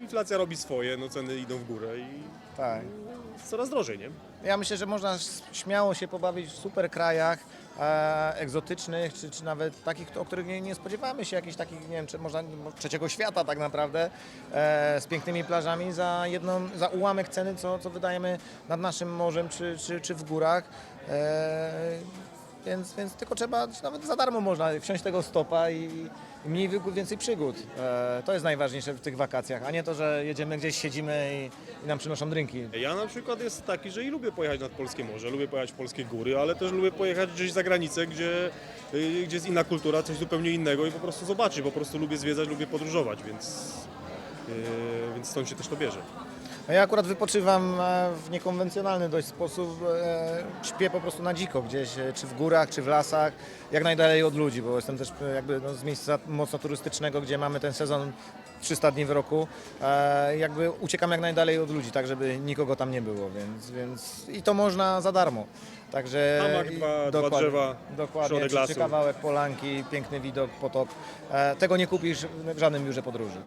Inflacja robi swoje, no ceny idą w górę i Tak. coraz drożej, nie? Ja myślę, że można s- śmiało się pobawić w super krajach e, egzotycznych, czy, czy nawet takich, o których nie, nie spodziewamy się, jakichś takich, nie wiem, czy można mo- trzeciego świata tak naprawdę, e, z pięknymi plażami za jedną, za ułamek ceny, co, co wydajemy nad naszym morzem, czy, czy, czy w górach. E, więc, więc tylko trzeba, nawet za darmo można wsiąść tego stopa i, i mniej wygód, więcej przygód. E, to jest najważniejsze w tych wakacjach, a nie to, że jedziemy gdzieś, siedzimy i, i nam przynoszą drinki. Ja na przykład jest taki, że i lubię pojechać nad polskie morze, lubię pojechać w polskie góry, ale też lubię pojechać gdzieś za granicę, gdzie, y, gdzie jest inna kultura, coś zupełnie innego i po prostu zobaczyć, po prostu lubię zwiedzać, lubię podróżować, więc, yy, więc stąd się też to bierze. No ja akurat wypoczywam e, w niekonwencjonalny dość sposób. e, Śpię po prostu na dziko gdzieś, e, czy w górach, czy w lasach, jak najdalej od ludzi, bo jestem też jakby no, z miejsca mocno turystycznego, gdzie mamy ten sezon 300 dni w roku. Jakby uciekam jak najdalej od ludzi, tak żeby nikogo tam nie było, więc, więc i to można za darmo. Także Hamak, dwa- dwa drzewa, dokładnie, czy, czy kawałek polanki, piękny widok, potok. Tego nie kupisz w żadnym biurze podróży.